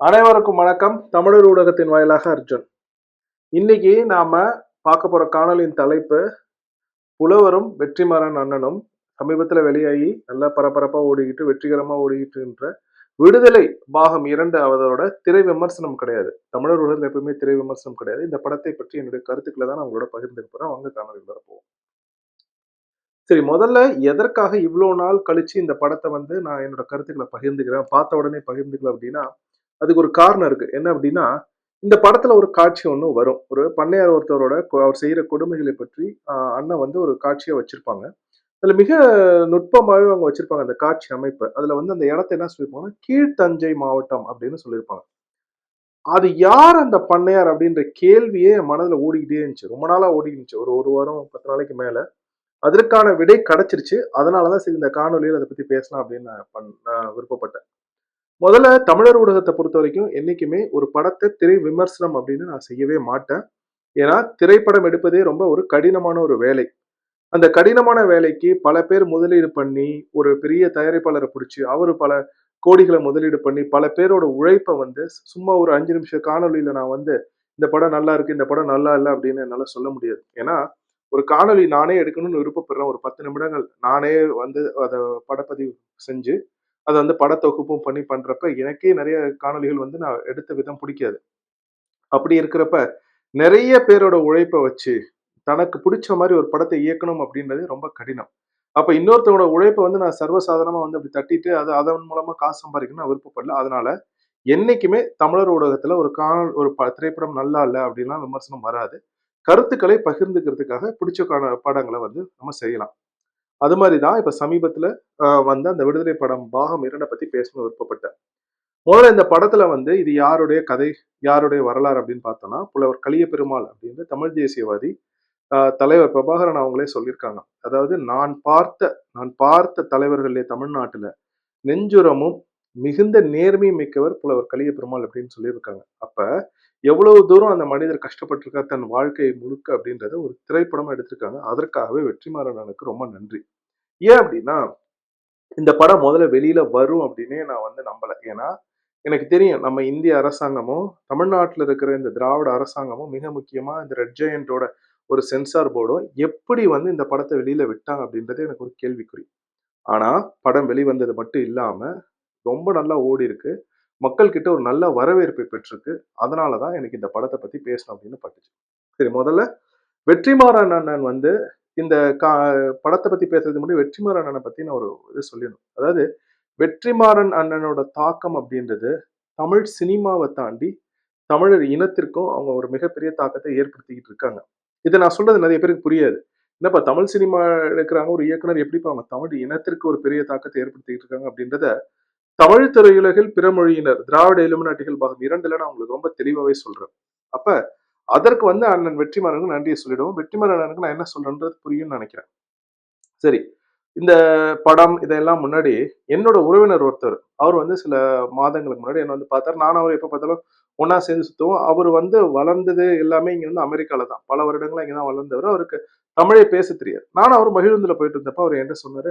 அனைவருக்கும் வணக்கம். தமிழர் ஊடகத்தின் வாயிலாக அர்ஜுன். இன்னைக்கு நாம பார்க்க போற காணொலியின் தலைப்பு புலவரும் வெற்றிமாறன் அண்ணனும் சமீபத்துல வெளியாகி நல்லா பரபரப்பா ஓடிக்கிட்டு வெற்றிகரமா ஓடிக்கிட்டுன்ற விடுதலை பாகம் இரண்டு அவதரோட திரை விமர்சனம் கிடையாது. தமிழர் ஊடகத்தில் எப்பவுமே திரை விமர்சனம் கிடையாது. இந்த படத்தை பற்றி என்னுடைய கருத்துக்களை தான் நான் உங்களோட பகிர்ந்துக்க போறேன். அவங்க காணொலியில் போவோம். சரி முதல்ல எதற்காக இவ்வளோ நாள் கழிச்சு இந்த படத்தை வந்து நான் என்னோட கருத்துக்களை பகிர்ந்துக்கிறேன்? பார்த்த உடனே பகிர்ந்துக்கல அப்படின்னா அதுக்கு ஒரு காரணம் இருக்கு. என்ன அப்படின்னா இந்த படத்துல ஒரு காட்சி ஒன்று வரும். ஒரு பண்ணையார் ஒருத்தரோட அவர் செய்யற கொடுமைகளை பற்றி அண்ணன் வந்து ஒரு காட்சியை வச்சிருப்பாங்க. அதுல மிக நுட்பமாகவே அவங்க வச்சிருப்பாங்க அந்த காட்சி அமைப்பு. அதுல வந்து அந்த இடத்த என்ன சொல்லியிருப்பாங்கன்னா கீழ்த்தஞ்சை மாவட்டம் அப்படின்னு சொல்லியிருப்பாங்க. அது யார் அந்த பண்ணையார் அப்படின்ற கேள்வியே என் ஓடிக்கிட்டே இருந்துச்சு. ரொம்ப நாளாக ஓடிக்கிட்டு இருந்துச்சு. ஒரு ஒரு வாரம் பத்து நாளைக்கு மேலே. அதற்கான விடை கிடைச்சிருச்சு. அதனாலதான் சரி இந்த காணொலியில் அதை பற்றி பேசலாம் அப்படின்னு நான் பண் விருப்பப்பட்டேன். முதல்ல தமிழர் ஊடகத்தை பொறுத்த வரைக்கும் என்னைக்குமே ஒரு படத்தை திரை விமர்சனம் அப்படின்னு நான் செய்யவே மாட்டேன். ஏன்னா திரைப்படம் எடுப்பதே ரொம்ப ஒரு கடினமான ஒரு வேலை. அந்த கடினமான வேலைக்கு பல பேர் முதலீடு பண்ணி ஒரு பெரிய தயாரிப்பாளரை பிடிச்சி அவர் பல கோடிகளை முதலீடு பண்ணி பல பேரோட உழைப்பை வந்து சும்மா ஒரு அஞ்சு நிமிஷம் காணொலியில் நான் வந்து இந்த படம் நல்லா இருக்கு இந்த படம் நல்லா இல்லை அப்படின்னு என்னால் சொல்ல முடியாது. ஏன்னா ஒரு காணொளி நானே எடுக்கணும்னு விருப்பப்படுறேன். ஒரு பத்து நிமிடங்கள் நானே வந்து அதை படப்பதிவு செஞ்சு அதை வந்து படத்தொகுப்பும் பண்ணி பண்றப்ப எனக்கே நிறைய காணொளிகள் வந்து நான் எடுத்த விதம் பிடிக்காது. அப்படி இருக்கிறப்ப நிறைய பேரோட உழைப்பை வச்சு தனக்கு பிடிச்ச மாதிரி ஒரு படத்தை இயக்கணும் அப்படின்றது ரொம்ப கடினம். அப்ப இன்னொருத்தரோட உழைப்பை வந்து நான் சர்வசாதாரணமா வந்து அப்படி தட்டிட்டு அது அதன் மூலமா காசு சம்பாதிக்கணும்னு நான் விருப்பப்படல. அதனால என்னைக்குமே தமிழர் ஊடகத்துல ஒரு காணல் ஒரு திரைப்படம் நல்லா இல்லை அப்படின்லாம் விமர்சனம் வராது. கருத்துக்களை பகிர்ந்துக்கிறதுக்காக பிடிச்ச காண படங்களை வந்து நம்ம செய்யலாம். அது மாதிரி தான் இப்போ சமீபத்தில் வந்த அந்த விடுதலை படம் பாகம் இரண்டை பற்றி பேசணும் விருப்பப்பட்டேன். முதல்ல இந்த படத்தில் வந்து இது யாருடைய கதை யாருடைய வரலாறு அப்படின்னு பார்த்தோம்னா புலவர் கலிய பெருமாள் அப்படின்னு தமிழ் தேசியவாதி ஆஹ், தலைவர் பிரபாகரன் அவங்களே சொல்லியிருக்காங்க. அதாவது நான் பார்த்த நான் பார்த்த தலைவர்களே தமிழ்நாட்டில் நெஞ்சுரமும் மிகுந்த நேர்மை மிக்கவர் புலவர் கலிய பெருமாள் அப்படின்னு சொல்லியிருக்காங்க. அப்போ எவ்வளவு தூரம் அந்த மனிதர் கஷ்டப்பட்டிருக்கார் தன் வாழ்க்கை முழுக்க அப்படின்றத ஒரு திரைப்படமா எடுத்திருக்காங்க. அதற்காகவே வெற்றிமாறனுக்கு ரொம்ப நன்றி. ஏன் அப்படின்னா இந்த படம் முதல்ல வெளியில வரும் அப்படின்னே நான் வந்து நம்பல. ஏன்னா எனக்கு தெரியும் நம்ம இந்திய அரசாங்கமும் தமிழ்நாட்டில் இருக்கிற இந்த திராவிட அரசாங்கமும் மிக முக்கியமாக இந்த ரெட் ஜெயண்டோட ஒரு சென்சார் போர்டும் எப்படி வந்து இந்த படத்தை வெளியில் விட்டாங்க அப்படின்றது எனக்கு ஒரு கேள்விக்குறி. ஆனால் படம் வெளிவந்தது மட்டும் இல்லாமல் ரொம்ப நல்லா ஓடி இருக்கு மக்கள்கிட்ட ஒரு நல்ல வரவேற்பை பெற்றிருக்கு. அதனாலதான் எனக்கு இந்த படத்தை பற்றி பேசணும் அப்படின்னு பட்டுச்சு. சரி முதல்ல வெற்றிமாறன் அண்ணன் வந்து இந்த கா படத்தை பற்றி பேசுறதுக்கு முன்னாடி வெற்றிமாறன் அண்ணனை பற்றி நான் ஒரு இது சொல்லணும் அதாவது வெற்றிமாறன் அண்ணனோட தாக்கம் அப்படின்றது தமிழ் சினிமாவை தாண்டி தமிழர் இனத்திற்கும் அவங்க ஒரு மிகப்பெரிய தாக்கத்தை ஏற்படுத்திக்கிட்டு இருக்காங்க. இதை நான் சொல்றது நிறைய பேருக்கு புரியாது. என்னப்பா தமிழ் சினிமா எடுக்கிறாங்க ஒரு இயக்குனர் எப்படிப்பா அவங்க தமிழ் இனத்திற்கு ஒரு பெரிய தாக்கத்தை ஏற்படுத்திக்கிட்டு இருக்காங்க அப்படின்றத தமிழ் திரையுலகில் பிற மொழியினர் திராவிட இலுமினாட்டிகள் பாகம் இரண்டுல நான் உங்களுக்கு ரொம்ப தெளிவாகவே சொல்றேன். அப்ப அதற்கு வந்து அண்ணன் வெற்றிமாறனுக்கு நன்றியை சொல்லிடுவோம். வெற்றிமாறன் அண்ணனுக்கு நான் என்ன சொல்றேன்றது புரியும்னு நினைக்கிறேன். சரி இந்த படம் இதெல்லாம் முன்னாடி என்னோட உறவினர் ஒருத்தர் அவர் வந்து சில மாதங்களுக்கு முன்னாடி என்ன வந்து பார்த்தார். நானும் அவர் எப்போ பார்த்தாலும் ஒன்றா சேர்ந்து சுத்துவோம். அவர் வந்து வளர்ந்தது எல்லாமே இங்க வந்து அமெரிக்கால தான். பல வருடங்களா இங்கே தான் வளர்ந்தவர். அவருக்கு தமிழே பேச தெரியாது. நானும் அவர் மகிழுந்துல போயிட்டு இருந்தப்ப அவர் என்ன சொன்னாரு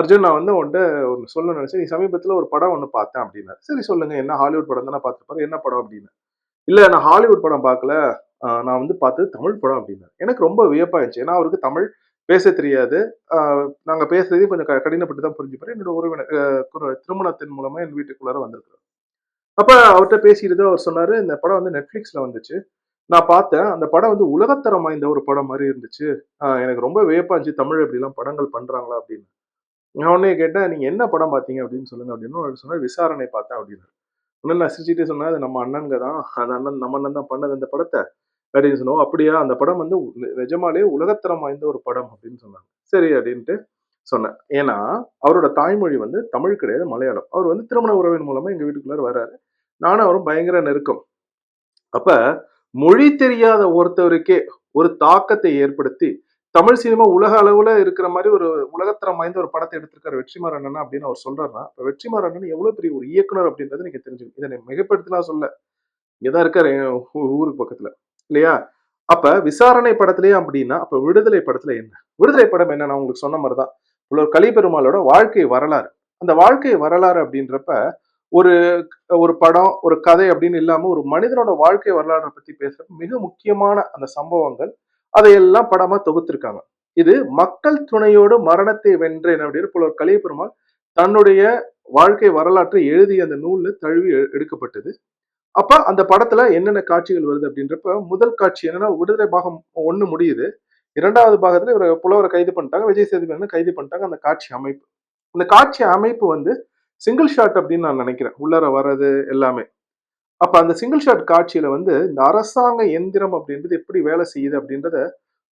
அர்ஜுன் நான் வந்து உன்கிட்ட ஒன்று சொல்ல நினைச்சேன். நீ சமீபத்தில் ஒரு படம் ஒன்று பார்த்தேன் அப்படின்னா சரி சொல்லுங்க என்ன ஹாலிவுட் படம் தானே பார்த்துருப்பாரு என்ன படம் அப்படின்னு. இல்லை நான் ஹாலிவுட் படம் பார்க்கல. நான் வந்து பார்த்தது தமிழ் படம் அப்படின்னாரு. எனக்கு ரொம்ப வியப்பாக இருந்துச்சு. ஏன்னா அவருக்கு தமிழ் பேச தெரியாது. நாங்கள் பேசுறதையும் கொஞ்சம் க- கடினப்பட்டு தான் புரிஞ்சுப்பாரு. என்னோட உறவினர் திருமணத்தின் மூலமாக என் வீட்டுக்குள்ளார வந்திருக்காரு அப்போ அவர்கிட்ட பேசிட்டு அவர் சொன்னார் இந்த படம் வந்து நெட்ஃப்ளிக்ஸில் வந்துச்சு. நான் பார்த்தேன். அந்த படம் வந்து உலகத்தரம் வாய்ந்த ஒரு படம் மாதிரி இருந்துச்சு. எனக்கு ரொம்ப வியப்பா இருந்துச்சு. தமிழ் இப்படிலாம் படங்கள் பண்றாங்களா அப்படின்னு. நான் உடனே கேட்டேன் நீங்க என்ன படம் பார்த்தீங்க? அப்படின்னு சொல்லுங்க அப்படின்னு அவர் சொன்னார் விசாரணை பார்த்தேன் அப்படின்னு. உடனே நான் சிரிச்சுட்டே சொன்னேன் அது நம்ம அண்ணனுங்க தான் அந்த அண்ணன் நம்ம அண்ணன் தான் பண்ணது அந்த படத்தை அப்படின்னு சொன்னோம். அப்படியா அந்த படம் வந்து நிஜமாலே உலகத்தரம் வாய்ந்த ஒரு படம் அப்படின்னு சொன்னாங்க. சரி அப்படின்ட்டு சொன்னேன். ஏன்னா அவரோட தாய்மொழி வந்து தமிழ் கிடையாது மலையாளம். அவர் வந்து திருமண உறவின் மூலமா எங்க வீட்டுக்குள்ளார வர்றாரு நானும் அவரும் பயங்கர நெருக்கம். அப்ப மொழி தெரியாத ஒருத்தவருக்கே ஒரு தாக்கத்தை ஏற்படுத்தி தமிழ் சினிமா உலக அளவுல இருக்கிற மாதிரி ஒரு உலகத்தரம் வாய்ந்த ஒரு படத்தை எடுத்திருக்காரு வெற்றிமாறன் அண்ணன் அப்படின்னு அவர் சொல்றாருன்னா இப்ப வெற்றிமாறன் அண்ணன் எவ்வளவு பெரிய ஒரு இயக்குனர் அப்படின்றது நீங்க தெரிஞ்சுக்கணும் இதை நான் மிகப்படுத்தலாம் சொல்ல. இங்கதான் இருக்காரு என் ஊருக்கு பக்கத்துல. இல்லையா? அப்ப விசாரணை படத்திலேயே அப்படின்னா அப்ப விடுதலை படத்துல என்ன? விடுதலை படம் என்ன? நான் உங்களுக்கு சொன்ன மாதிரிதான். இவ்வளோ கலிபெருமாளோட வாழ்க்கை வரலாறு. அந்த வாழ்க்கை வரலாறு அப்படின்றப்ப ஒரு ஒரு படம் ஒரு கதை அப்படின்னு இல்லாம ஒரு மனிதனோட வாழ்க்கை வரலாறை பத்தி பேசுற மிக முக்கியமான அந்த சம்பவங்கள் அதையெல்லாம் படமா தொகுத்திருக்காங்க. இது மக்கள் துணையோடு மரணத்தை வென்றேன் அப்படின்னு புலவர் கலியபெருமாள் தன்னுடைய வாழ்க்கை வரலாற்றை எழுதிய அந்த நூல்ல தழுவி எடுக்கப்பட்டது. அப்ப அந்த படத்துல என்னென்ன காட்சிகள் வருது அப்படின்றப்ப முதல் காட்சி என்னன்னா விடுதலை பாகம் ஒண்ணு முடியுது. இரண்டாவது பாகத்துல இவர் புலவரை கைது பண்ணிட்டாங்க விஜய் சேதுபதி கைது பண்ணிட்டாங்க அந்த காட்சி அமைப்பு. இந்த காட்சி அமைப்பு வந்து சிங்கிள் ஷாட் அப்படின்னு நான் நினைக்கிறேன். உள்ளார வர்றது எல்லாமே. அப்போ அந்த சிங்கிள் ஷாட் காட்சியில் வந்து இந்த அரசாங்க எந்திரம் அப்படின்றது எப்படி வேலை செய்யுது அப்படின்றத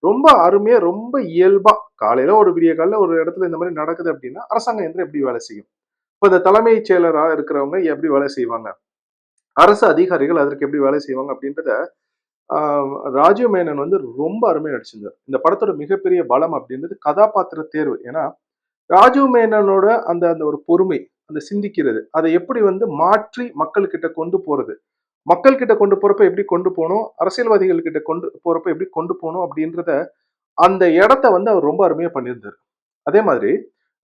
ரொம்ப அருமையாக ரொம்ப இயல்பாக காலையில் ஒரு விடிய காலையில் ஒரு இடத்துல இந்த மாதிரி நடக்குது அப்படின்னா அரசாங்க எந்திரம் எப்படி வேலை செய்யும்? இப்போ இந்த தலைமைச் செயலராக இருக்கிறவங்க எப்படி வேலை செய்வாங்க? அரசு அதிகாரிகள் அதற்கு எப்படி வேலை செய்வாங்க அப்படின்றத ராஜீவ் மேனன் வந்து ரொம்ப அருமையாக நடிச்சிருந்தார். இந்த படத்தோட மிகப்பெரிய பலம் அப்படின்றது கதாபாத்திர தேர்வு. ஏன்னா ராஜீவ் மேனனோட அந்த அந்த ஒரு பொறுமை அந்த சிந்திக்கிறது. அதை எப்படி வந்து மாற்றி மக்கள்கிட்ட கொண்டு போறது? மக்கள் கிட்ட கொண்டு போறப்ப எப்படி கொண்டு போகணும்? அரசியல்வாதிகள் கிட்ட கொண்டு போறப்ப எப்படி கொண்டு போகணும்? அப்படின்றத அந்த இடத்த வந்து அவர் ரொம்ப அருமையா பண்ணியிருந்தார். அதே மாதிரி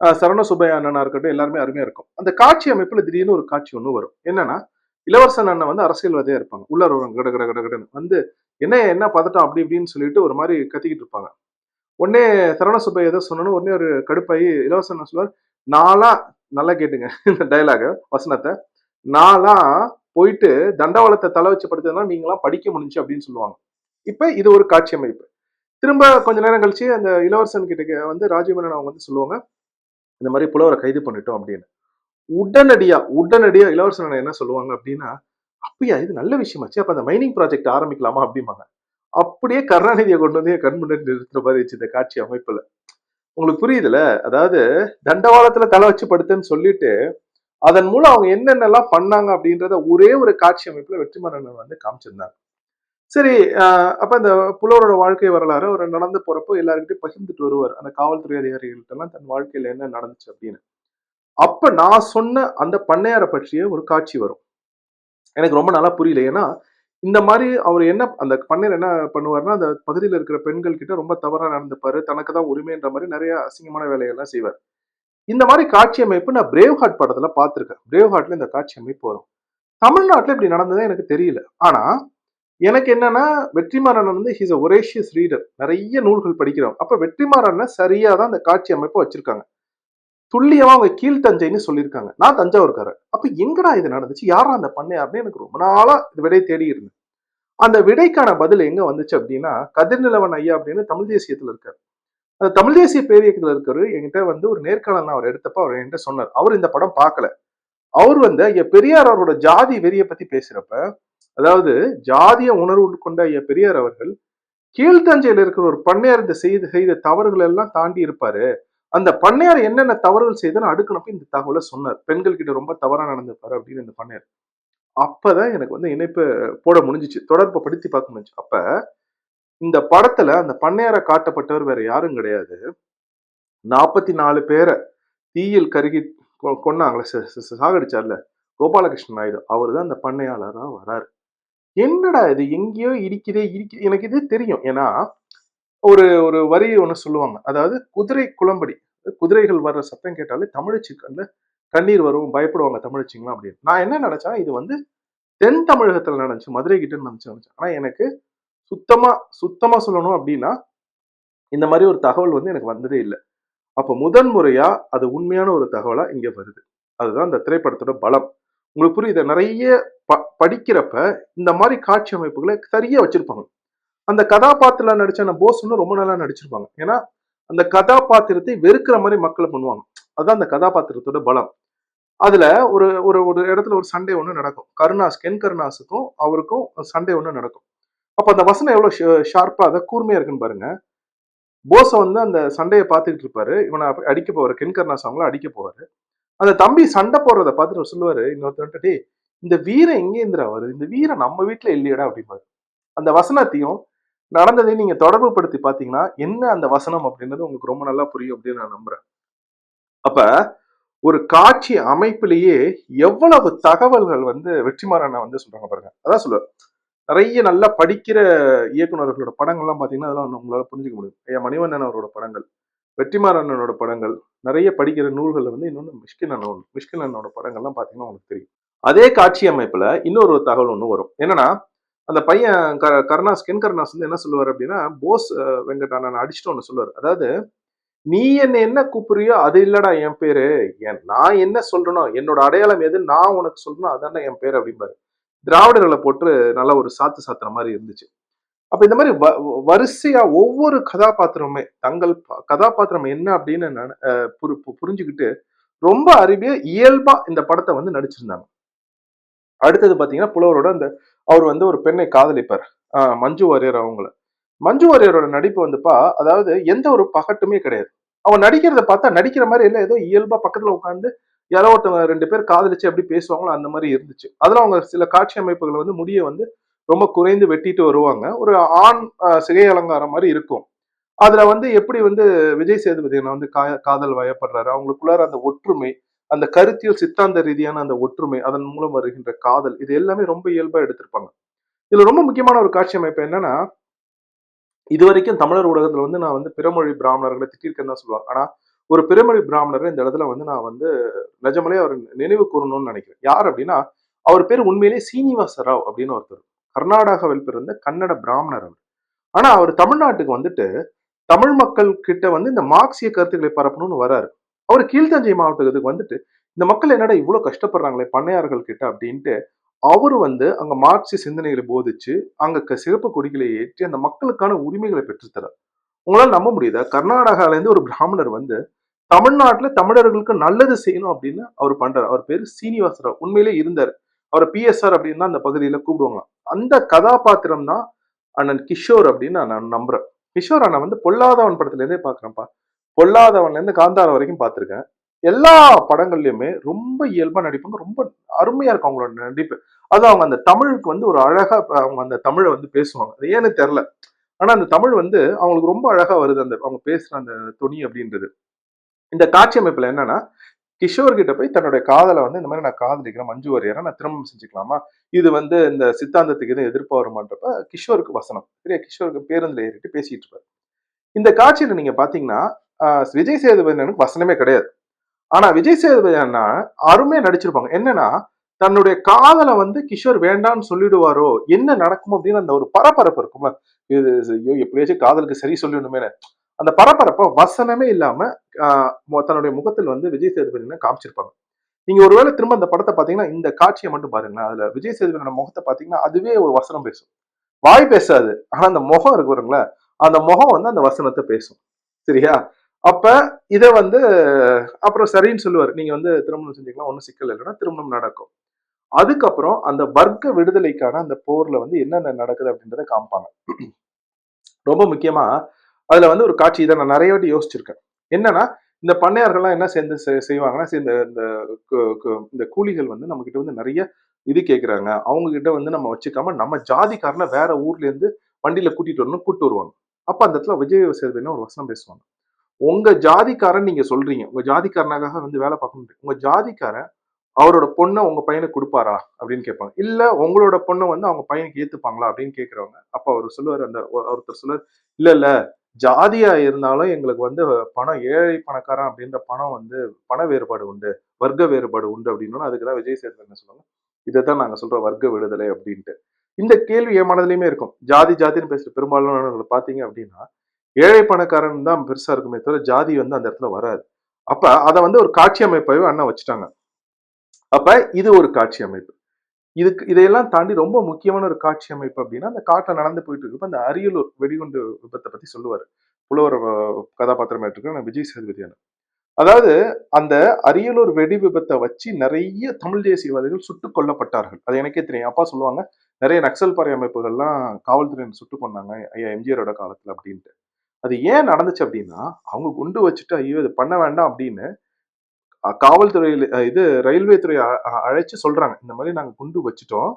சரண சரவண சுப்பையா அண்ணனா இருக்கட்டும் எல்லாருமே அருமையா இருக்கும். அந்த காட்சி அமைப்புல திடீர்னு ஒரு காட்சி ஒன்று வரும். என்னன்னா இளவரசன் அண்ணன் வந்து அரசியல்வாதியா இருப்பாங்க. உள்ளார் வருவாங்க. கட கட கட கடன்னு. வந்து என்ன என்ன பதட்டம்? அப்படி இப்படின்னு சொல்லிட்டு ஒரு மாதிரி கத்திக்கிட்டு இருப்பாங்க. உடனே சரண சுப்பையா ஏதோ சொன்னோன்னு உடனே ஒரு கடுப்பாயி இளவரசன் அண்ணன் சொல்லுவார் நாளா நல்லா கேட்டுங்க இந்த டைலாக வசனத்தை. நாளா போயிட்டு தண்டவாளத்தை தலை வச்சு படுத்ததுனா நீங்களாம் படிக்க முடிஞ்சு அப்படின்னு சொல்லுவாங்க. இப்ப இது ஒரு காட்சி அமைப்பு. திரும்ப கொஞ்ச நேரம் கழிச்சு அந்த இளவரசன் கிட்ட வந்து ராஜீவன் அவங்க வந்து சொல்லுவாங்க இந்த மாதிரி புலவரை கைது பண்ணிட்டோம் அப்படின்னு. உடனடியா உடனடியா இளவரசன் என்ன சொல்லுவாங்க அப்படின்னா அப்படியா இது நல்ல விஷயமாச்சு அப்ப அந்த மைனிங் ப்ராஜெக்ட் ஆரம்பிக்கலாமா? அப்படிம்பாங்க. அப்படியே கருணாநிதியை கொண்டு வந்து கண் முன்னாடி நிறுத்துற மாதிரி வச்சு இந்த காட்சி அமைப்புல. உங்களுக்கு புரியுதுல? அதாவது தண்டவாளத்துல தலை வச்சு படுத்துன்னு சொல்லிட்டு அதன் மூலம் அவங்க என்னென்னலாம் பண்ணாங்க அப்படின்றத ஒரே ஒரு காட்சி அமைப்புல வெற்றிமாறன் வந்து காமிச்சிருந்தாங்க சரி அப்ப அந்த புலவரோட வாழ்க்கை வரலாறு அவர் நடந்து போறப்போ எல்லாருக்கிட்டையும் பகிர்ந்துட்டு வருவார் அந்த காவல்துறை அதிகாரிகள்ட்ட எல்லாம் தன் வாழ்க்கையில என்ன நடந்துச்சு அப்படின்னு. அப்ப நான் சொன்ன அந்த பண்ணையாரை பற்றிய ஒரு காட்சி வரும். எனக்கு ரொம்ப நல்லா புரியல. ஏன்னா இந்த மாதிரி அவர் என்ன அந்த பண்ணையர் என்ன பண்ணுவார்னா அந்த பகுதியில் இருக்கிற பெண்கள் கிட்ட ரொம்ப தவறாக நடந்துப்பாரு. தனக்கு தான் உரிமைன்ற மாதிரி நிறைய அசிங்கமான வேலைகள்லாம் செய்வார். இந்த மாதிரி காட்சி அமைப்பு நான் பிரேவ் ஹார்ட் படத்துல பார்த்துருக்கேன். பிரேவ் ஹார்ட்ல இந்த காட்சி அமைப்பு வரும். தமிழ்நாட்டில் இப்படி நடந்ததே எனக்கு தெரியல. ஆனா எனக்கு என்னன்னா வெற்றிமாறன் வந்து ஹிஸ் அ ஒரேஷியஸ் ரீடர் நிறைய நூல்கள் படிக்கிறோம் அப்ப வெற்றிமாறன் சரியா தான் அந்த காட்சி அமைப்பை வச்சிருக்காங்க. துல்லியமா அவங்க கீழ்த்தஞ்சைன்னு சொல்லியிருக்காங்க. நான் தஞ்சாவூர்காரர் அப்ப எங்கடா இது நடந்துச்சு? யாரா அந்த பண்ணையாருன்னு எனக்கு ரொம்ப நாளா இந்த விடை தேடி இருந்தேன். அந்த விடைக்கான பதில் எங்க வந்துச்சு அப்படின்னா கதிர்நிலவன் ஐயா அப்படின்னு தமிழ் தேசியத்துல இருக்காரு. அந்த தமிழ் தேசிய பேரியக்கத்துல இருக்கிற என்கிட்ட வந்து ஒரு நேர்காணல் அவர் எடுத்தப்ப அவர் என்கிட்ட சொன்னார். அவர் இந்த படம் பார்க்கல. அவர் வந்து ஐயா பெரியார் அவரோட ஜாதி வெறிய பத்தி பேசுறப்ப அதாவது ஜாதிய உணர்வு கொண்ட ஐயா பெரியார் அவர்கள் கீழ்த்தஞ்சையில இருக்கிற ஒரு பண்ணையார் இந்த செய்த செய்த தவறுகள் எல்லாம் தாண்டி இருப்பாரு. அந்த பண்ணையார் என்னென்ன தவறுகள் செய்தாலும் அடுக்கணப்ப இந்த தகவலை சொன்னார். பெண்கள் கிட்ட ரொம்ப தவறாக நடந்திருப்பாரு அப்படின்னு இந்த பண்ணையார். அப்பதான் எனக்கு வந்து இணைப்பு போட முடிஞ்சிச்சு. தொடர்பை படுத்தி பார்க்க முடிஞ்சு அப்ப இந்த படத்துல அந்த பண்ணையார காட்டப்பட்டவர் வேற யாரும் கிடையாது. நாற்பத்தி நாலு பேரை தீயில் கருகி கொ- கொன்னாங்களே. ச- சாகடிச்சார்ல. கோபாலகிருஷ்ணன் நாயுடு. அவர் தான் அந்த பண்ணையாளரா வராரு. என்னடா இது? எங்கேயோ இருக்குதே இருக்கு எனக்கு இது தெரியும். ஏன்னா ஒரு ஒரு வரி ஒன்று சொல்லுவாங்க. அதாவது குதிரை குளம்படி. குதிரைகள் வர்ற சத்தம் கேட்டாலே தமிழச்சி கண்ணில் கண்ணீர் வரும் பயப்படுவாங்க தமிழச்சிங்களா அப்படின்னு. நான் என்ன நினைச்சேன் இது வந்து தென் தமிழகத்துல நடந்துச்சு மதுரை கிட்ட நடந்துச்சு நினைச்சேன். ஆனால் எனக்கு சுத்தமா சுத்தமாக சொல்லணும் அப்படின்னா இந்த மாதிரி ஒரு தகவல் வந்து எனக்கு வந்ததே இல்லை. அப்ப முதன் முறையா அது உண்மையான ஒரு தகவலா இங்க வருது. அதுதான் இந்த திரைப்படத்தோட பலம். உங்களுக்கு புரியுது? நிறைய ப படிக்கிறப்ப இந்த மாதிரி காட்சி அமைப்புகளை சரியா வச்சிருப்பாங்க. அந்த கதாபாத்திரம் நடிச்ச அந்த போஸ்ன்னு ரொம்ப நல்லா நடிச்சிருப்பாங்க. ஏன்னா அந்த கதாபாத்திரத்தை வெறுக்கிற மாதிரி மக்களை பண்ணுவாங்க. அதுதான் அந்த கதாபாத்திரத்தோட பலம். அதுல ஒரு ஒரு ஒரு இடத்துல ஒரு சண்டை ஒன்று நடக்கும். கருணாஸ் கென் கருணாஸுக்கும் அவருக்கும் சண்டை ஒன்று நடக்கும். அப்ப அந்த வசனம் எவ்வளவு ஷார்ப்பா அதை கூர்மையா இருக்குன்னு பாருங்க. போஸ வந்து அந்த சண்டையை பார்த்துக்கிட்டு இருப்பாரு. இவனை அடிக்க போவாரு. கென் கருணாஸ் அவங்கள அடிக்க போவாரு. அந்த தம்பி சண்டை போடுறத பார்த்துட்டு அவர் சொல்லுவாரு இன்னொருத்தன்ட்ட டே இந்த வீரன் எங்கே இருந்துடா? வருது இந்த வீரன் நம்ம வீட்டுல இல்லையடா அப்படிம்பாரு. அந்த வசனத்தையும் நடந்ததை நீங்க தொடர்பு படுத்தி பாத்தீங்கன்னா என்ன அந்த வசனம் அப்படின்றது உங்களுக்கு ரொம்ப நல்லா புரியும் அப்படின்னு நான் நம்புறேன். அப்ப ஒரு காட்சி அமைப்பிலேயே எவ்வளவு தகவல்கள் வந்து வெற்றிமாறனை வந்து சொல்றாங்க பாருங்க. அதான் சொல்லுவேன் நிறைய நல்லா படிக்கிற இயக்குனர்களோட படங்கள்லாம் பாத்தீங்கன்னா அதெல்லாம் உங்களால புரிஞ்சுக்க முடியும். ஐயா மணிவண்ணன் அவரோட படங்கள் வெற்றிமாறனோட படங்கள் நிறைய படிக்கிற நூல்களில் வந்து இன்னொன்று மிஷ்கின் அண்ணன் மிஷ்கின் அண்ணனோட படங்கள்லாம் பார்த்தீங்கன்னா உங்களுக்கு தெரியும். அதே காட்சி அமைப்பில் இன்னொரு தகவல் ஒன்று வரும். என்னன்னா அந்த பையன் க- கருணாஸ் கென் கருணாஸ் வந்து என்ன சொல்லுவார் அப்படின்னா போஸ் வெங்கட் அண்ணன் அடிச்சுட்டு ஒன்று சொல்லுவார். அதாவது நீ என்ன என்ன கூப்பிடுறியோ அது இல்லடா என் பேரு. என் நான் என்ன சொல்றனோ என்னோட அடையாளம் எது நான் உனக்கு சொல்லணும் அதான்டா என் பேர் அப்படிம்பாரு. திராவிடர்களை போட்டு நல்ல ஒரு சாத்து சாத்துற மாதிரி இருந்துச்சு. அப்ப இந்த மாதிரி வ- வரிசையா ஒவ்வொரு கதாபாத்திரமுமே தங்கள் கதாபாத்திரம் என்ன அப்படின்னு பு- புரிஞ்சுக்கிட்டு ரொம்ப அறிவிய இயல்பா இந்த படத்தை வந்து நடிச்சிருந்தாங்க. அடுத்தது பார்த்தீங்கன்னா புலவரோட அந்த அவர் வந்து ஒரு பெண்ணை காதலிப்பார். மஞ்சு வாரியர் அவங்கள. மஞ்சு வாரியரோட நடிப்பு வந்துப்பா அதாவது எந்த ஒரு பகட்டுமே கிடையாது. அவன் நடிக்கிறத பார்த்தா நடிக்கிற மாதிரி இல்லை ஏதோ இயல்பா பக்கத்துல உட்காந்து யாரோ ஒருத்தவங்க ரெண்டு பேர் காதலிச்சு எப்படி பேசுவாங்களோ அந்த மாதிரி இருந்துச்சு. அதில் அவங்க சில காட்சி அமைப்புகள் வந்து முடிய வந்து ரொம்ப குறைந்து வெட்டிட்டு வருவாங்க. ஒரு ஆண் சிகை அலங்காரம் மாதிரி இருக்கும். அதுல வந்து எப்படி வந்து விஜய் சேதுபதி வந்து கா- காதல் வயப்படுறாரு? அவங்களுக்குள்ளார அந்த ஒற்றுமை அந்த கருத்தியல் சித்தாந்த ரீதியான அந்த ஒற்றுமை அதன் மூலம் வருகின்ற காதல் இது எல்லாமே ரொம்ப இயல்பா எடுத்திருப்பாங்க. இதுல ரொம்ப முக்கியமான ஒரு காட்சி அமைப்பு என்னன்னா இது வரைக்கும் தமிழர் ஊடகத்துல வந்து நான் வந்து பிறமொழி பிராமணர்களை திட்டிருக்கேன்னு தான் சொல்லுவாங்க. ஆனா ஒரு பிறமொழி பிராமணரை இந்த இடத்துல வந்து நான் வந்து நிஜமலே அவர் நினைவு கூறணும்னு நினைக்கிறேன். யார் அப்படின்னா அவர் பேர் உண்மையிலேயே சீனிவாச ராவ் அப்படின்னு ஒருத்தர். கர்நாடகாவில் பிறந்த கன்னட பிராமணர் அவர். ஆனா அவர் தமிழ்நாட்டுக்கு வந்துட்டு தமிழ் மக்கள் கிட்ட வந்து இந்த மார்க்சிய கருத்துக்களை பரப்பணும்னு வராரு. அவர் கீழ்த்தஞ்சை மாவட்டத்துக்கு வந்துட்டு இந்த மக்கள் என்னடா இவ்வளவு கஷ்டப்படுறாங்களே பண்ணையார்கள் கிட்ட அப்படின்ட்டு அவர் வந்து அங்க மார்க்சிய சிந்தனைகளை போதிச்சு அங்க சிறப்பு கொடிகளை ஏற்றி அந்த மக்களுக்கான உரிமைகளை பெற்றுத்தரார். உங்களால நம்ப முடியுதா? கர்நாடகால இருந்து ஒரு பிராமணர் வந்து தமிழ்நாட்டுல தமிழர்களுக்கு நல்லது செய்யணும் அப்படின்னு அவர் பண்றாரு. அவர் பேரு சீனிவாசராவ். உண்மையிலே இருந்தார். அவர் பிஎஸ்ஆர் அப்படின்னு தான் அந்த பகுதியில கூப்பிடுவாங்க. அந்த கதாபாத்திரம் தான் அண்ணன் கிஷோர் அப்படின்னு நான் நம்புறேன். கிஷோர் அண்ணன் வந்து பொல்லாதவன் படத்துல இருந்தே பொல்லாதவன்லேருந்து காந்தார காந்தாரம் வரைக்கும் பார்த்துருக்கேன். எல்லா படங்கள்லையுமே ரொம்ப இயல்பாக நடிப்பாங்க. ரொம்ப அருமையாக இருக்கும் அவங்களோட நடிப்பு. அது அவங்க அந்த தமிழுக்கு வந்து ஒரு அழகாக அவங்க அந்த தமிழை வந்து பேசுவாங்க. அது ஏன்னு தெரியல ஆனால் அந்த தமிழ் வந்து அவங்களுக்கு ரொம்ப அழகாக வருது. அந்த அவங்க பேசுகிற அந்த துணி அப்படின்றது. இந்த காட்சி அமைப்பில் என்னன்னா கிஷோர் கிட்ட போய் தன்னுடைய காதலை வந்து இந்த மாதிரி நான் காதலிக்கிறேன் மஞ்சு வாரியரை நான் திருமணம் செஞ்சுக்கலாமா? இது வந்து இந்த சித்தாந்தத்துக்கு எதுவும் எதிர்ப்பா வருமான்றப்ப கிஷோருக்கு வசனம். சரியா? கிஷோருக்கு பேருந்துல ஏறிட்டு பேசிட்டு இருப்பாரு. இந்த காட்சியில நீங்க பாத்தீங்கன்னா விஜய் சேதுபதி எனக்கு வசனமே கிடையாது. ஆனா விஜய் சேதுபதி அண்ணா அருமையா நடிச்சிருப்பாங்க. என்னன்னா தன்னுடைய காதலை வந்து கிஷோர் வேண்டாம்னு சொல்லிடுவாரோ என்ன நடக்கும் அப்படின்னு அந்த ஒரு பரபரப்பு இருக்கும்ல. இது ஐயோ எப்படியாச்சும் காதலுக்கு சரி சொல்லிடணுமே. அந்த பரபரப்பை வசனமே இல்லாம ஆஹ் தன்னுடைய முகத்தில் வந்து விஜய் சேதுபதி காமிச்சிருப்பாங்க. நீங்க ஒருவேளை திரும்ப அந்த படத்தை பாத்தீங்கன்னா இந்த காட்சியை மட்டும் பாருங்களேன். அதுல விஜய் சேதுபதியோட முகத்தை பாத்தீங்கன்னா அதுவே ஒரு வசனம் பேசும். வாய் பேசாது. ஆனா அந்த முகம் இருக்கு பாருங்களா அந்த முகம் வந்து அந்த வசனத்தை பேசும். சரியா? அப்ப இதை வந்து அப்புறம் சரின்னு சொல்லுவார். நீங்க வந்து திருமணம் செஞ்சீங்கன்னா ஒன்றும் சிக்கல் இல்லைன்னா திருமணம் நடக்கும். அதுக்கப்புறம் அந்த வர்க்க விடுதலைக்கான அந்த போர்ல வந்து என்னென்ன நடக்குது அப்படின்றத காமிப்பாங்க. ரொம்ப முக்கியமா அதுல வந்து ஒரு காட்சி இதை நான் நிறைய வாட்டி யோசிச்சிருக்கேன். என்னன்னா இந்த பண்ணையார்கள்லாம் என்ன சேர்ந்து செய்வாங்கன்னா சேர்ந்த இந்த இந்த கூலிகள் வந்து நம்ம கிட்ட வந்து நிறைய இது கேட்குறாங்க அவங்க கிட்ட வந்து நம்ம வச்சுக்காம நம்ம ஜாதிக்காரனை வேற ஊர்ல இருந்து வண்டியில கூட்டிட்டு வரணும் கூட்டு வருவாங்க. அப்ப அந்த இடத்துல விஜய் சேதுபதினு ஒரு வசனம் பேசுவாங்க. உங்க ஜாதிக்காரன் நீங்க சொல்றீங்க. உங்க ஜாதிக்காரனாக வந்து வேலை பார்க்கணும் உங்க ஜாதிக்காரன் அவரோட பொண்ணை உங்க பையனுக்கு கொடுப்பாரா அப்படின்னு கேட்பாங்க. இல்ல உங்களோட பொண்ணை வந்து அவங்க பையனுக்கு ஏத்துப்பாங்களா அப்படின்னு கேட்கிறவங்க. அப்ப அவர் சொல்லுவார் அந்த ஒருத்தர் சொல்லுவார் இல்ல இல்ல ஜாதியா இருந்தாலும் எங்களுக்கு வந்து பணம் ஏழை பணக்காரன் அப்படின்ற பணம் வந்து பண வேறுபாடு உண்டு வர்க்க வேறுபாடு உண்டு அப்படின்னு அதுக்குதான் விஜய் சேதுபதி என்ன சொல்லுவாங்க. தான் நாங்க சொல்ற வர்க்க விடுதலை அப்படின்ட்டு. இந்த கேள்வி என் மனதிலையுமே இருக்கும். ஜாதி ஜாதின்னு பேசுற பெரும்பாலானவர்களை பாத்தீங்க அப்படின்னா ஏழை பணக்காரன் தான் பெருசா இருக்குமே தவிர ஜாதி வந்து அந்த இடத்துல வராது. அப்ப அதை வந்து ஒரு காட்சி அமைப்பாகவே அண்ணா வச்சுட்டாங்க. அப்ப இது ஒரு காட்சி அமைப்பு. இதுக்கு இதையெல்லாம் தாண்டி ரொம்ப முக்கியமான ஒரு காட்சி அமைப்பு அப்படின்னா அந்த காட்டில் நடந்து போயிட்டு இருக்கப்ப அந்த அரியலூர் வெடிகுண்டு விபத்தை பத்தி சொல்லுவார். புலவர் அஹ், கதாபாத்திரம் ஏற்றுக்கிற விஜய் சேதுபதியான அதாவது அந்த அரியலூர் வெடி விபத்தை வச்சு நிறைய தமிழ் தேசியவாதிகள் சுட்டுக் கொல்லப்பட்டார்கள். அது எனக்கே தெரியும். அப்பா சொல்லுவாங்க நிறைய நக்சல் பாறை அமைப்புகள்லாம் காவல்துறையினர் சுட்டு கொண்டாங்க ஐயா எம்ஜிஆரோட காலத்துல அப்படின்ட்டு. அது ஏன் நடந்துச்சு அப்படின்னா அவங்க குண்டு வச்சுட்டு ஐயோ இது பண்ண வேண்டாம் அப்படின்னு காவல்துறையில் காவல்துறையில இது ரயில்வே துறை அ- அழைச்சு சொல்றாங்க. இந்த மாதிரி நாங்க குண்டு வச்சுட்டோம்.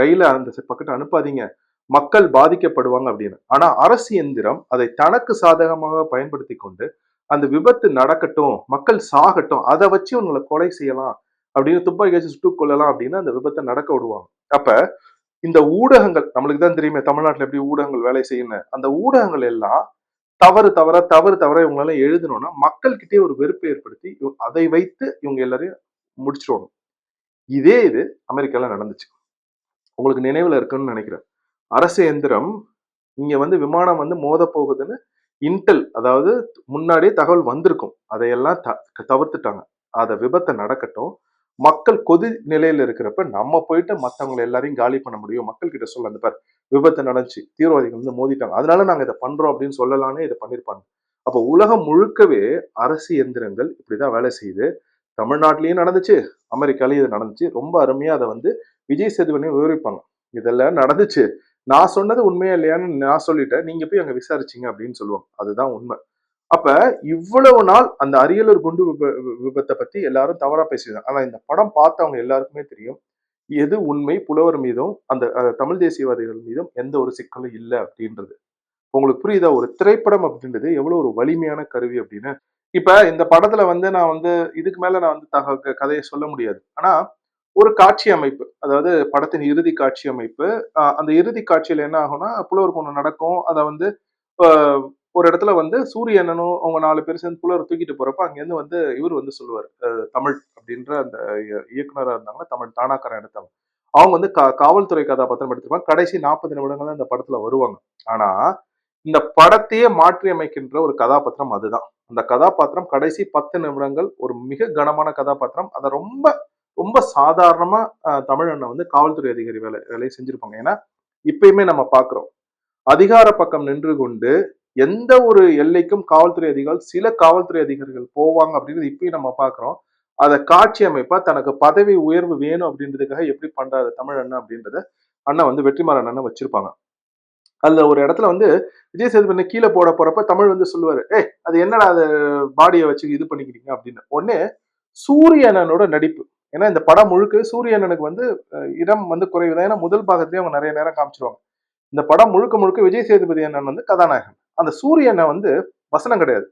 ரயில அந்த ச- பக்கத்து அனுப்பாதீங்க. மக்கள் பாதிக்கப்படுவாங்க அப்படின்னு. ஆனா அரசு எந்திரம் அதை தனக்கு சாதகமாக பயன்படுத்தி கொண்டு அந்த விபத்து நடக்கட்டும் மக்கள் சாகட்டும் அதை வச்சு உங்களை கொலை செய்யலாம் அப்படின்னு துப்பாக்கி வச்சு சுட்டுக் கொள்ளலாம் அப்படின்னு அந்த விபத்தை நடக்க விடுவாங்க. அப்ப இந்த ஊடகங்கள் நம்மளுக்கு தான் தெரியுமே தமிழ்நாட்டில் எப்படி ஊடகங்கள் வேலை செய்யணும் அந்த ஊடகங்கள் எல்லாம் தவறு தவற தவறு தவற இவங்களால எழுதணும்னா மக்கள்கிட்டயே ஒரு வெறுப்பை ஏற்படுத்தி அதை வைத்து இவங்க எல்லாரையும் முடிச்சிருவாங்க இதே இது அமெரிக்கால நடந்துச்சு. உங்களுக்கு நினைவுல இருக்குன்னு நினைக்கிறேன். அரசு எந்திரம் இங்க வந்து விமானம் வந்து மோத போகுதுன்னு இன்டெல் அதாவது முன்னாடியே தகவல் வந்திருக்கும். அதையெல்லாம் த தவிர்த்துட்டாங்க. அதை விபத்தை நடக்கட்டும். மக்கள் கொதி நிலையில இருக்கிறப்ப நம்ம போயிட்டு மத்தவங்களை எல்லாரையும் காலி பண்ண முடியும். மக்கள் கிட்ட சொல்ல அந்த பார் விபத்து நடந்துச்சு. தீவிரவாதிகள் வந்து மோதிட்டாங்க. அதனால நாங்க இதை பண்றோம் அப்படின்னு சொல்லலானே இதை பண்ணிருப்பாங்க. அப்போ உலகம் முழுக்கவே அரசு எந்திரங்கள் இப்படிதான் வேலை செய்யுது. தமிழ்நாட்டிலயும் நடந்துச்சு அமெரிக்காலையும் இது நடந்துச்சு. ரொம்ப அருமையா அதை வந்து விஜய் சேதுவனையும் விவரிப்பாங்க. இதெல்லாம் நடந்துச்சு. நான் சொன்னது உண்மையா இல்லையான்னு நான் சொல்லிட்டேன். நீங்க போய் அங்க விசாரிச்சீங்க அப்படின்னு சொல்லுவாங்க. அதுதான் உண்மை. அப்ப இவ்வளவு நாள் அந்த அரியலூர் குண்டு விப விபத்தை பத்தி எல்லாரும் தவறா பேசியிருந்தாங்க. ஆனா இந்த படம் பார்த்தவங்க எல்லாருக்குமே தெரியும். எது உண்மை? புலவர் மீதும் அந்த தமிழ் தேசியவாதிகள் மீதும் எந்த ஒரு சிக்கலும் இல்லை அப்படின்றது. உங்களுக்கு புரியுதா? ஒரு திரைப்படம் அப்படின்றது எவ்வளவு ஒரு வலிமையான கருவி அப்படின்னு. இப்ப இந்த படத்துல வந்து நான் வந்து இதுக்கு மேல நான் வந்து தக கதையை சொல்ல முடியாது. ஆனா ஒரு காட்சி அமைப்பு அதாவது படத்தின் இறுதி காட்சி அமைப்பு அந்த இறுதி காட்சியில என்ன ஆகும்னா புலவர் பொண்ணு நடக்கும். அதை வந்து ஒரு இடத்துல வந்து சூரியனனும் அவங்க நாலு பேர் சேர்ந்து புலர் தூக்கிட்டு போறப்ப அங்கேருந்து வந்து இவர் வந்து சொல்லுவார் தமிழ் அப்படின்ற அந்த இய- இயக்குனரா இருந்தாங்க தமிழ் தானாக்காரன் எடுத்தவங்க அவங்க வந்து கா காவல்துறை கதாபாத்திரம் எடுத்திருப்பாங்க. கடைசி நாற்பது நிமிடங்கள் தான் இந்த படத்துல வருவாங்க. ஆனா இந்த படத்தையே மாற்றி அமைக்கின்ற ஒரு கதாபாத்திரம் அதுதான். அந்த கதாபாத்திரம் கடைசி பத்து நிமிடங்கள் ஒரு மிக கனமான கதாபாத்திரம். அதை ரொம்ப ரொம்ப சாதாரணமா தமிழனை வந்து காவல்துறை அதிகாரி வேலை வேலையை செஞ்சிருப்பாங்க. ஏன்னா இப்பயுமே நம்ம பாக்குறோம் அதிகார பக்கம் நின்று கொண்டு எந்த ஒரு எல்லைக்கும் காவல்துறை அதிகாரிகள் சில காவல்துறை அதிகாரிகள் போவாங்க அப்படின்றது இப்பயும் நம்ம பார்க்குறோம். அதை காட்சி அமைப்பா தனக்கு பதவி உயர்வு வேணும் அப்படின்றதுக்காக எப்படி பண்றாரு தமிழ் அண்ணன் அப்படின்றத அண்ணன் வந்து வெற்றிமாறன் அண்ணன் வச்சிருப்பாங்க. அதுல ஒரு இடத்துல வந்து விஜய் சேதுபதி கீழே போட போறப்ப தமிழ் வந்து சொல்லுவாரு ஏய் அது என்னடா அது பாடியை வச்சு இது பண்ணிக்கிறீங்க? அப்படின்னு. உடனே சூரியனனோட நடிப்பு. ஏன்னா இந்த படம் முழுக்க சூரியனனுக்கு வந்து இடம் வந்து குறைவுதான் ஏன்னா முதல் பாகத்திலேயே அவங்க நிறைய நேரம் காமிச்சிருவாங்க. இந்த படம் முழுக்க முழுக்க விஜய் சேதுபதி அண்ணன் வந்து கதாநாயகன். அந்த சூரியனை வந்து வசனம் கிடையாது.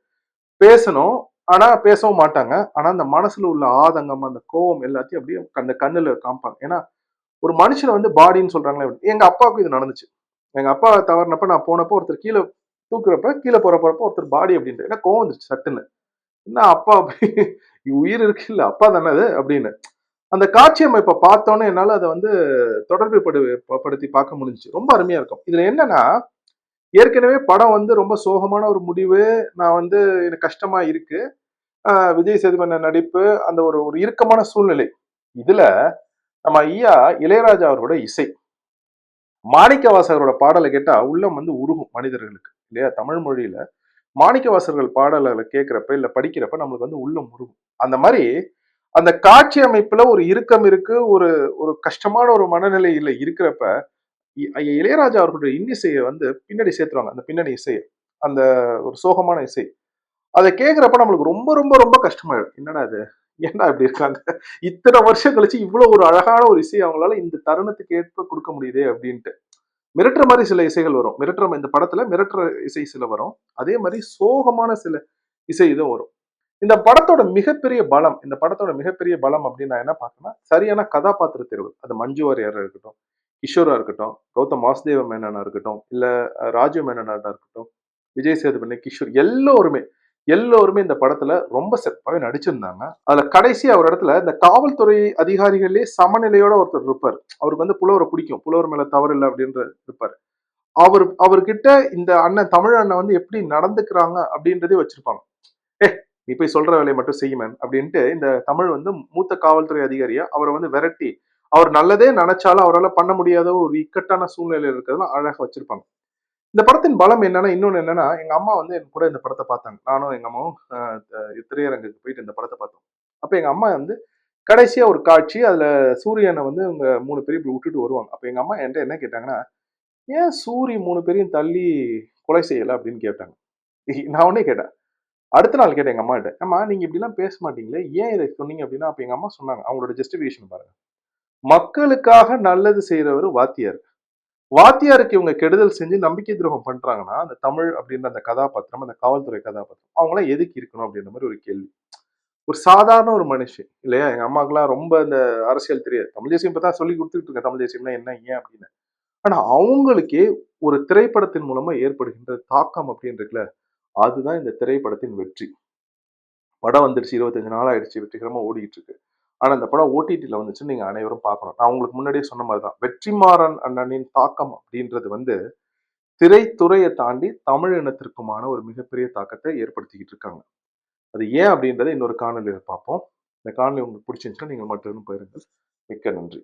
பேசணும் ஆனா பேசவும் மாட்டாங்க. ஆனா அந்த மனசுல உள்ள ஆதங்கம் அந்த கோவம் எல்லாத்தையும் அப்படியே அந்த கண்ணுல காமிப்பாங்க. ஏன்னா ஒரு மனுஷனை வந்து பாடின்னு சொல்றாங்களே எங்க அப்பாவுக்கும் இது நடந்துச்சு. எங்க அப்பா தவறினப்ப நான் போனப்போ ஒருத்தர் கீழே தூக்குறப்ப கீழே போற போறப்ப ஒருத்தர் பாடி அப்படின்ட்டு. ஏன்னா கோவம் வந்துருச்சு சட்டுன்னு. என்ன அப்பா அப்படி? உயிர் இருக்கு இல்ல அப்பா தானே அது அப்படின்னு. அந்த காட்சி அமைப்பை பார்த்தோன்னே என்னால அதை வந்து தொடர்பு படு படுத்தி பார்க்க முடிஞ்சுச்சு. ரொம்ப அருமையா இருக்கும். இதுல என்னன்னா ஏற்கனவே படம் வந்து ரொம்ப சோகமான ஒரு முடிவு. நான் வந்து எனக்கு கஷ்டமா இருக்கு. ஆஹ் விஜய் சேதுபதி நடிப்பு அந்த ஒரு ஒரு இறுக்கமான சூழ்நிலை. இதுல நம்ம ஐயா இளையராஜா அவரோட இசை. மாணிக்கவாசகரோட பாடலை கேட்டா உள்ளம் வந்து உருகும் மனிதர்களுக்கு இல்லையா? தமிழ் மொழியில மாணிக்கவாசகர்கள் பாடல்களை கேட்கிறப்ப இல்ல படிக்கிறப்ப நம்மளுக்கு வந்து உள்ளம் உருகும். அந்த மாதிரி அந்த காட்சி அமைப்புல ஒரு இறுக்கம் இருக்கு ஒரு ஒரு கஷ்டமான ஒரு மனநிலையில இருக்கிறப்ப இளையராஜா அவர்களுடைய இன்னிசையை வந்து பின்னாடி சேர்த்துருவாங்க. அந்த பின்னணி இசையை அந்த ஒரு சோகமான இசை. அதை கேட்குறப்ப நம்மளுக்கு ரொம்ப ரொம்ப ரொம்ப கஷ்டமாயிடும். என்னடா இது? ஏன்டா இப்படி இருக்காங்க? இத்தனை வருஷம் கழிச்சு இவ்வளவு ஒரு அழகான ஒரு இசை அவங்களால இந்த தருணத்துக்கு ஏற்ப கொடுக்க முடியுதே அப்படின்ட்டு. மிரட்டுற மாதிரி சில இசைகள் வரும். மிரட்டுற இந்த படத்துல மிரட்டுற இசை சில வரும். அதே மாதிரி சோகமான சில இசை இதுவும் வரும். இந்த படத்தோட மிகப்பெரிய பலம் இந்த படத்தோட மிகப்பெரிய பலம் அப்படின்னு நான் என்ன பார்க்கறேன்னா சரியான கதாபாத்திர தேர்வு. அது மஞ்சு வாரியரா இருக்கட்டும் கிஷோரா இருக்கட்டும் கௌதம் வாசுதேவ மேனனா இருக்கட்டும் இல்ல ராஜீவ் மேனனா இருக்கட்டும் விஜய் சேதுபதி கிஷோர் எல்லோருமே எல்லோருமே இந்த படத்துல ரொம்ப சிறப்பாகவே நடிச்சிருந்தாங்க. அதுல கடைசி அவர் இடத்துல இந்த காவல்துறை அதிகாரிகளே சமநிலையோட ஒருத்தர் இருப்பார். அவருக்கு வந்து புலவரை பிடிக்கும். புலவர் மேல தவறு இல்லை அப்படின்ற இருப்பார். அவர் அவர்கிட்ட இந்த அண்ணன் தமிழ் அண்ணன் வந்து எப்படி நடந்துக்கிறாங்க அப்படின்றதே வச்சிருப்பாங்க. ஏ நீ போய் சொல்ற வேலையை மட்டும் செய்யுமே அப்படின்ட்டு இந்த தமிழ் வந்து மூத்த காவல்துறை அதிகாரியா அவரை வந்து விரட்டி அவர் நல்லதே நினைச்சாலும் அவரால் பண்ண முடியாத ஒரு இக்கட்டான சூழ்நிலையில் இருக்கிறதெல்லாம் அழகாக வச்சிருப்பாங்க. இந்த படத்தின் பலம் என்னன்னா இன்னொன்னு என்னன்னா எங்க அம்மா வந்து என் கூட இந்த படத்தை பார்த்தாங்க. நானும் எங்க அம்மாவும் திரையரங்குக்கு போயிட்டு இந்த படத்தை பார்த்தோம். அப்போ எங்க அம்மா வந்து கடைசியா ஒரு காட்சி அதுல சூரியனை வந்து இவங்க மூணு பேரும் இப்படி விட்டுட்டு வருவாங்க. அப்போ எங்க அம்மா என்கிட்ட என்ன கேட்டாங்கன்னா ஏன் சூரி மூணு பேரையும் தள்ளி கொலை செய்யலை? அப்படின்னு கேட்டாங்க. நான் உடனே கேட்டேன். அடுத்த நாள் கேட்டேன் எங்கள் அம்மாகிட்ட அம்மா நீங்க இப்படிலாம் பேச மாட்டீங்களே. ஏன் இதை சொன்னீங்க? அப்படின்னா அப்போ எங்க அம்மா சொன்னாங்க. அவங்களோட ஜஸ்டிஃபிகேஷன் பாருங்க. மக்களுக்காக நல்லது செய்யறவர் வாத்தியார். வாத்தியாருக்கு இவங்க கெடுதல் செஞ்சு நம்பிக்கை துரோகம் பண்றாங்கன்னா அந்த தமிழ் அப்படின்ற அந்த கதாபாத்திரம் அந்த காவல்துறை கதாபாத்திரம் அவங்களாம் எதுக்கு இருக்கணும் அப்படின்ற மாதிரி ஒரு கேள்வி. ஒரு சாதாரண ஒரு மனுஷன் இல்லையா? எங்க அம்மாக்கெல்லாம் ரொம்ப அந்த அரசியல் தெரியாது. தமிழ் தேசியம் இப்பதான் சொல்லி கொடுத்துட்டு இருக்கேன் தமிழ் தேசியம்னா என்ன ஏன் அப்படின்னு. ஆனா அவங்களுக்கே ஒரு திரைப்படத்தின் மூலமா ஏற்படுகின்ற தாக்கம் அப்படின்னு இருக்குல்ல அதுதான் இந்த திரைப்படத்தின் வெற்றி. படம் வந்துருச்சு இருபத்தஞ்சு நாள் ஆயிடுச்சு வெற்றிகரமா ஓடிட்டு இருக்கு. ஆனால் இந்த படம் ஓடிடியில் வந்துச்சு நீங்கள் அனைவரும் பார்க்கணும். நான் உங்களுக்கு முன்னாடியே சொன்ன மாதிரி தான் வெற்றிமாறன் அண்ணனின் தாக்கம் அப்படின்றது வந்து திரைத்துறையை தாண்டி தமிழ் இனத்திற்குமான ஒரு மிகப்பெரிய தாக்கத்தை ஏற்படுத்திக்கிட்டு இருக்காங்க. அது ஏன் அப்படின்றத இன்னொரு காணொலியில் பார்ப்போம். இந்த காணொலி உங்களுக்கு பிடிச்சிருந்துச்சுன்னா நீங்கள் மட்டும் போயிருங்கள் மிக்க நன்றி.